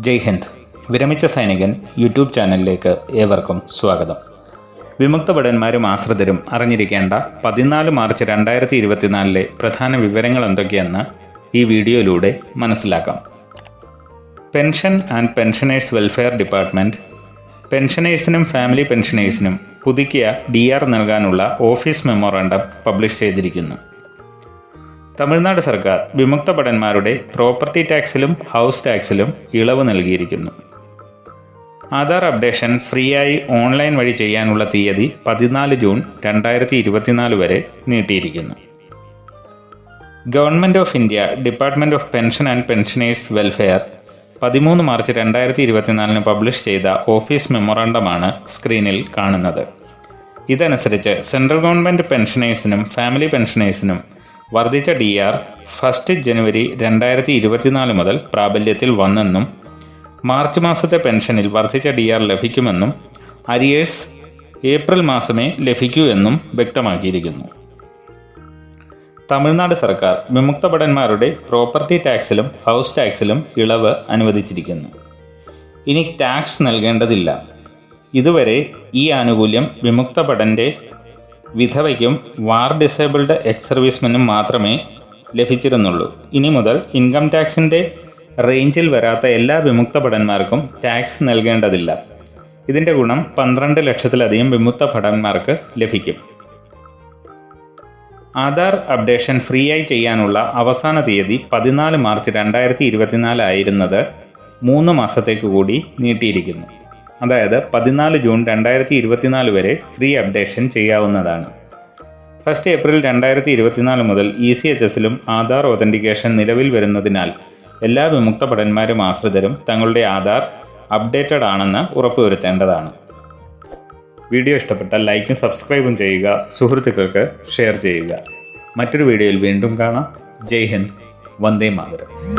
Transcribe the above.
ജയ് ഹിന്ദ്. വിരമിച്ച സൈനികൻ യൂട്യൂബ് ചാനലിലേക്ക് ഏവർക്കും സ്വാഗതം. വിമുക്ത ഭടന്മാരും ആശ്രിതരും അറിഞ്ഞിരിക്കേണ്ട പതിനാല് മാർച്ച് രണ്ടായിരത്തി ഇരുപത്തിനാലിലെ പ്രധാന വിവരങ്ങൾ എന്തൊക്കെയെന്ന് ഈ വീഡിയോയിലൂടെ മനസ്സിലാക്കാം. Pension and pensioners welfare department പെൻഷനേഴ്സിനും family പെൻഷനേഴ്സിനും പുതുക്കിയ ഡി ആർ നൽകാനുള്ള ഓഫീസ് മെമ്മോറാണ്ടം പബ്ലിഷ് ചെയ്തിരിക്കുന്നു. തമിഴ്നാട് സർക്കാർ വിമുക്ത ഭടന്മാരുടെ പ്രോപ്പർട്ടി ടാക്സിലും ഹൗസ് ടാക്സിലും ഇളവ് നൽകിയിരിക്കുന്നു. ആധാർ അപ്ഡേഷൻ ഫ്രീ ആയി ഓൺലൈൻ വഴി ചെയ്യാനുള്ള തീയതി പതിനാല് ജൂൺ രണ്ടായിരത്തി ഇരുപത്തിനാല് വരെ നീട്ടിയിരിക്കുന്നു. Government of India department of pension and pensioners welfare പതിമൂന്ന് മാർച്ച് രണ്ടായിരത്തി ഇരുപത്തിനാലിന് പബ്ലിഷ് ചെയ്ത ഓഫീസ് മെമ്മോറാണ്ടമാണ് സ്ക്രീനിൽ കാണുന്നത്. ഇതനുസരിച്ച് സെൻട്രൽ ഗവൺമെന്റ് പെൻഷനേഴ്സിനും ഫാമിലി പെൻഷനേഴ്സിനും വർദ്ധിച്ച ഡി ആർ ഫസ്റ്റ് ജനുവരി രണ്ടായിരത്തി ഇരുപത്തിനാല് മുതൽ പ്രാബല്യത്തിൽ വന്നെന്നും മാർച്ച് മാസത്തെ പെൻഷനിൽ വർദ്ധിച്ച ഡി ആർ ലഭിക്കുമെന്നും അരിയേഴ്സ് ഏപ്രിൽ മാസമേ ലഭിക്കൂ എന്നും വ്യക്തമാക്കിയിരിക്കുന്നു. തമിഴ്നാട് സർക്കാർ വിമുക്ത ഭടന്മാരുടെ പ്രോപ്പർട്ടി ടാക്സിലും ഹൗസ് ടാക്സിലും ഇളവ് അനുവദിച്ചിരിക്കുന്നു. ഇനി ടാക്സ് നൽകേണ്ടതില്ല. ഇതുവരെ ഈ ആനുകൂല്യം വിമുക്ത ഭടന്റെ വിധവയ്ക്കും വാർ ഡിസേബിൾഡ് എക്സ് സർവീസ്മെനും മാത്രമേ ലഭിച്ചിരുന്നുള്ളൂ. ഇനി മുതൽ ഇൻകം ടാക്സിന്റെ റേഞ്ചിൽ വരാത്ത എല്ലാ വിമുക്ത ഭടന്മാർക്കും ടാക്സ് നൽകേണ്ടതില്ല. ഇതിന്റെ ഗുണം പന്ത്രണ്ട് ലക്ഷത്തിലധികം വിമുക്ത ഭടന്മാർക്ക് ലഭിക്കും. ആധാർ അപ്ഡേഷൻ ഫ്രീ ആയി ചെയ്യാനുള്ള അവസാന തീയതി പതിനാല് മാർച്ച് രണ്ടായിരത്തി ഇരുപത്തിനാലായിരുന്നത് മൂന്ന് മാസത്തേക്ക് കൂടി നീട്ടിയിരിക്കുന്നു. അതായത് പതിനാല് ജൂൺ രണ്ടായിരത്തി ഇരുപത്തിനാല് വരെ ഫ്രീ അപ്ഡേഷൻ ചെയ്യാവുന്നതാണ്. ഫസ്റ്റ് ഏപ്രിൽ രണ്ടായിരത്തി ഇരുപത്തിനാല് മുതൽ ഇ സി എച്ച് എസിലും ആധാർ ഒതന്റിക്കേഷൻ നിലവിൽ വരുന്നതിനാൽ എല്ലാ വിമുക്ത ഭടന്മാരും ആശ്രിതരും തങ്ങളുടെ ആധാർ അപ്ഡേറ്റഡ് ആണെന്ന് ഉറപ്പുവരുത്തേണ്ടതാണ്. വീഡിയോ ഇഷ്ടപ്പെട്ടാൽ ലൈക്കും സബ്സ്ക്രൈബും ചെയ്യുക സുഹൃത്തുക്കൾക്ക് ഷെയർ ചെയ്യുക. മറ്റൊരു വീഡിയോയിൽ വീണ്ടും കാണാം. ജയ് ഹിന്ദ്. വന്ദേ മാതരം.